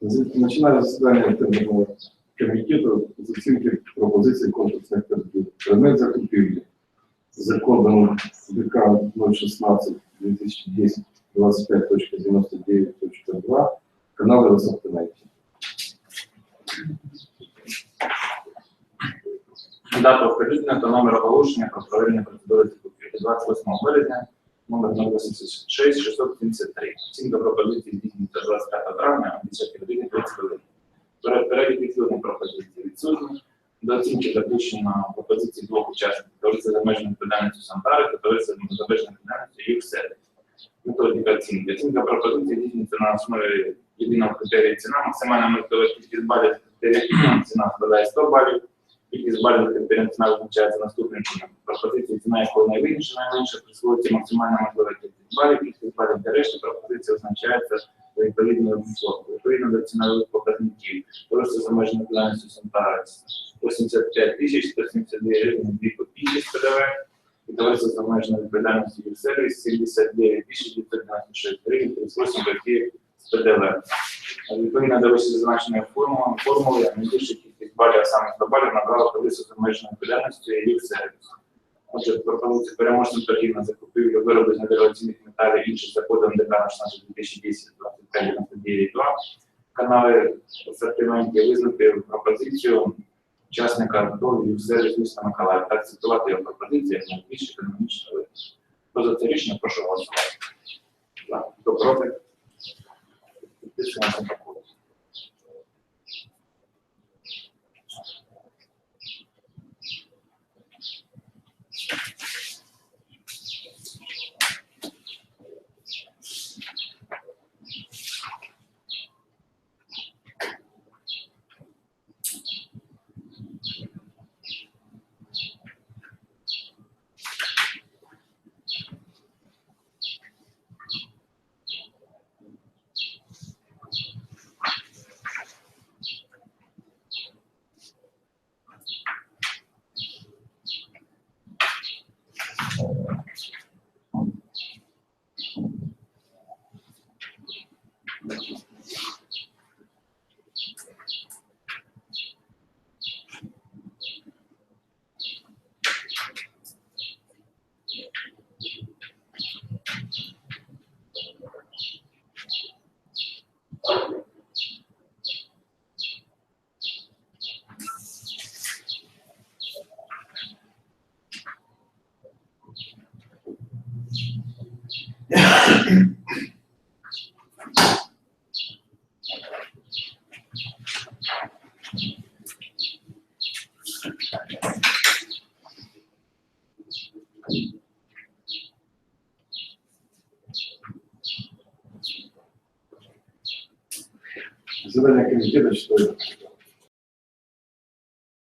Засідання термінового комітету з оцінки пропозицій конкурсних торгів. Предмет закупівлі за кодом ДК 016 2010 25.99.2 канали розсортименті. Дата оприлюднення та номер оголошення про проведення процедури закупівлі 28 березня, номер 086 673. Оцінка пропозиції здійснюється 25 травня о 10 годині 30 хвилин. Перелік відхилених пропозицій відсутні. До оцінки допущено пропозиції двох учасників товариства за межами відповідальності Сантари та товариства за межами відповідальності Юксервіс. Методика оцінки. Оцінка пропозиції здійснюється на основі єдиного критерію ціна. Максимальна можлива кількість балів ціна складає 100 балів. Кількість балів критерієм ціна визначається наступним чином. Пропозиції ціна якої найвища, найменша, присвоюється максимальна можлива кількість балів, кількість балів для решти пропозиції визначається за відповідною формою. Відповідно до цінових показників. Товариство за межами відповідальності Сантара 85 тисяч 172 гривень 2 копійки з ПДВ. І товариство за межами відповідальності Юрсервіс 79 тисяч 996 гривень 38 копійок з ПДВ. Відповідно до вище зазначеної формули, кількість балів, саме 100 балів, набрала товариство з обмеженою відповідальністю Юрсервіс. Отже, пропонується переможцем торгів на закупівлю виробів з недорогоцінних металів інших за кодом ДК 2010 25 2 канали асортименті визнати пропозицію учасника ТОВ сервіс міста Миколаїв. Так цитувати його пропозиції як найбільш економічно вигідно. Хто це рішення, прошу голосувати. Хто проти? Протокол. Засідання комітету читаю